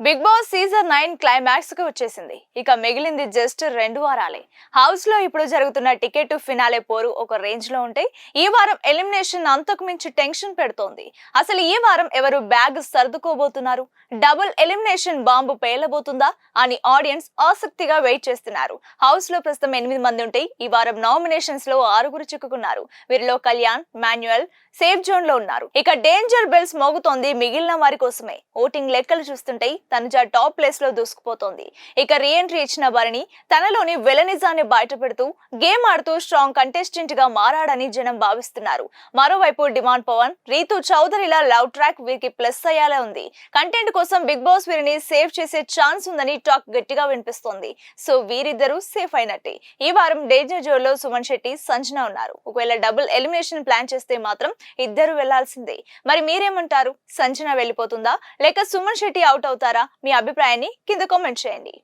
Big boss season nine క్లైమాక్స్కి వచ్చేసింది. ఇక మిగిలింది జస్ట్ రెండు వారాలే. హౌస్లో ఇప్పుడు జరుగుతున్న టికెట్ ఫినాలే పోరు ఒక రేంజ్లో ఉంటే ఈ వారం ఎలిమినేషన్ అంతకు మించి టెన్షన్ పెడుతోంది. అసలు ఈ వారం ఎవరు బ్యాగ్ సర్దుకోబోతున్నారు? డబుల్ ఎలిమినేషన్ బాంబు పేలబోతుందా? అని ఆడియన్స్ ఆసక్తిగా వెయిట్ చేస్తున్నారు. హౌస్లో ప్రస్తుతం ఎనిమిది మంది ఉంటే ఈ వారం నామినేషన్స్లో ఆరుగురు చిక్కుకున్నారు. వీరిలో కళ్యాణ్ మాన్యువల్ సేఫ్ జోన్లో ఉన్నారు. ఇక డేంజర్ బెల్స్ మోగుతోంది మిగిలిన వారి కోసమే. ఓటింగ్ లెక్కలు చూస్తుంటే తనుజ టాప్ ప్లేస్లో దూసుకుపోతోంది. ఇక రీఎంట్రీ ఇచ్చిన వారిని తనలోని వెలనిజాన్ని బయటపెడుతూ గేమ్ ఆడుతూ స్ట్రాంగ్ కంటెస్టెంట్గా మారాడని జనం భావిస్తున్నారు. మరోవైపు డిమాండ్ పవన్ రీతు చౌదరిలా లవ్ ట్రాక్ వీరికి ప్లస్ అయ్యేలా ఉంది. కంటెంట్ కోసం బిగ్ బాస్ వీరిని సేవ్ చేసే ఛాన్స్ ఉందని టాక్ గట్టిగా వినిపిస్తోంది. సో వీరిద్దరూ సేఫ్ అయినట్టే. ఈ వారం డేంజర్ జోన్లో సుమన్ శెట్టి సంజన ఉన్నారు. ఒకవేళ డబుల్ ఎలిమినేషన్ ప్లాన్ చేస్తే మాత్రం ఇద్దరు వెళ్ళాల్సిందే. మరి మీరేమంటారు? సంజన వెళ్ళిపోతుందా? లేక సుమన్ శెట్టి అవుట్ అవుతారా? మీ అభిప్రాయాన్ని కింద కామెంట్ చేయండి.